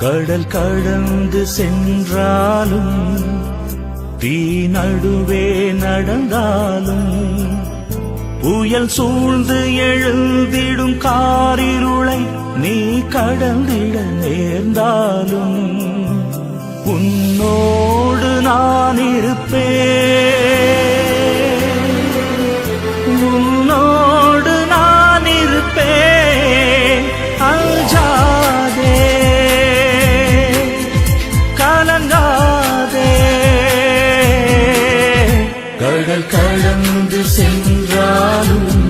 கடல் கடந்து சென்றாலும் தீ நடுவே நடந்தாலும் புயல் சூழ்ந்து எழுந்திடும் காரிருளை நீ கடந்திட நேர்ந்தாலும் கடல் கடந்து சென்றாலும்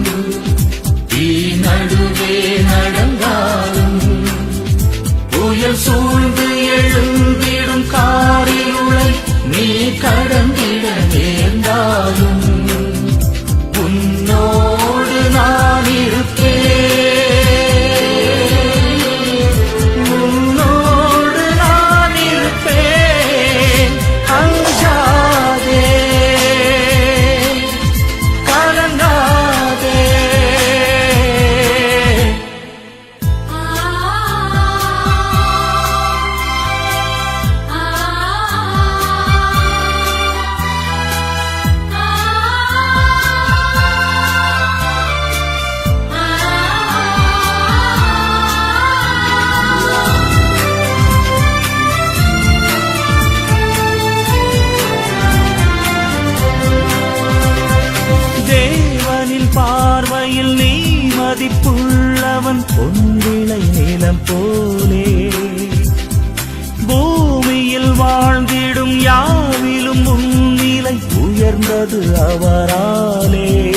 மதிப்புள்ளவன் பொன்விளை நிலம் போலே. பூமியில் வாழ்ந்திடும் யாவிலும் உன்னிலை உயர்ந்தது அவராலே.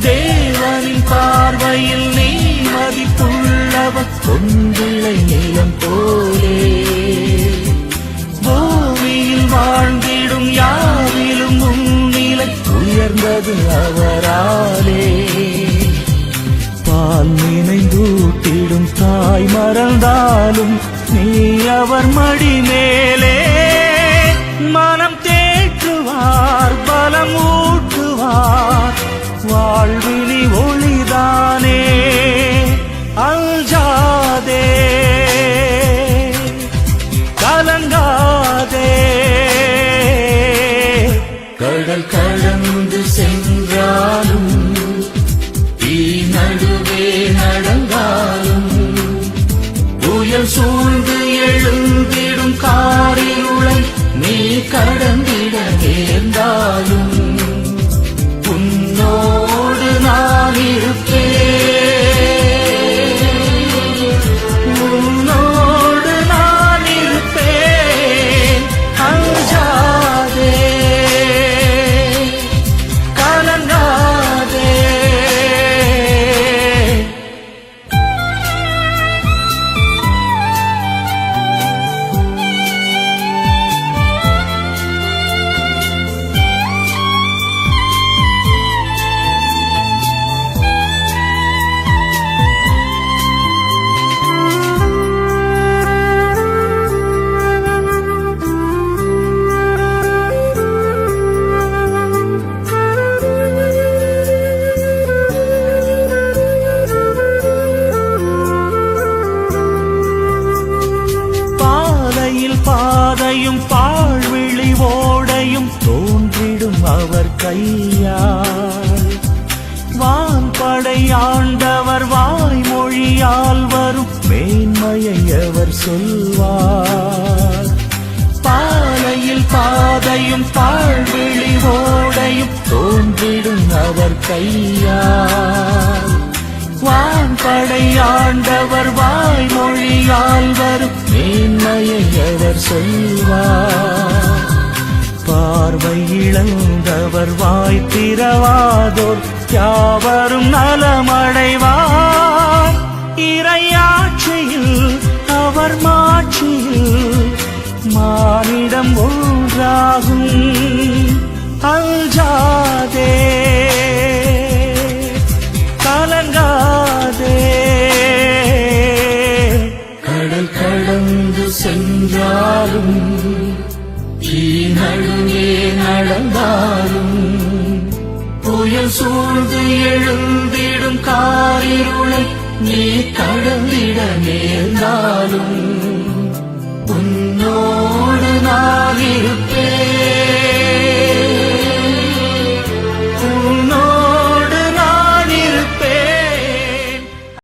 தேவனின் பார்வையில் நீ மதிப்புள்ளவன் பொன்விளை நிலம் போலே. பூமியில் வாழ்ந்திடும் யாவிலும் உன்னிலை உயர்ந்தது அவராலே மறந்தாலும் நீ அவர் மடி மேலே மனம் தேற்றுவார் பலம் ஊட்டுவார் வாழ்வினி ஒளிதானே அஞ்சாதே கலங்காதே. கடல் கடந்து புயல் சூழ்ந்து எழுந்திடும் காரிருளை நீ கடந்திட நேர்ந்தாலும் பாதையும் பாழ்விழி ஓடையும் தோன்றிடும் அவர் கையால். வான்படை ஆண்டவர் வாய்மொழியால் வரும் மேன்மையை அவர் சொல்வார். பாலையில் பாதையும் பாழ்விழி ஓடையும் தோன்றிடும் அவர் கையால். வான்படை ஆண்டவர் வாய்மொழியால் வரும் மேன்மையை சொல்வார். பார்வை இழந்தவர் வாய் திறவாதோர் யாவரும் நலமடைவார். இறையாட்சியில் அவர் மாட்சியில் மானிடம் ஒன்றாகும். அல்ஜாதே நடந்தாலும் தீ நடுவே நடந்தாலும் புயல் சூழ்ந்து எழுந்திடும் காரிருளை நீ கடந்திட நேர்ந்தாலும்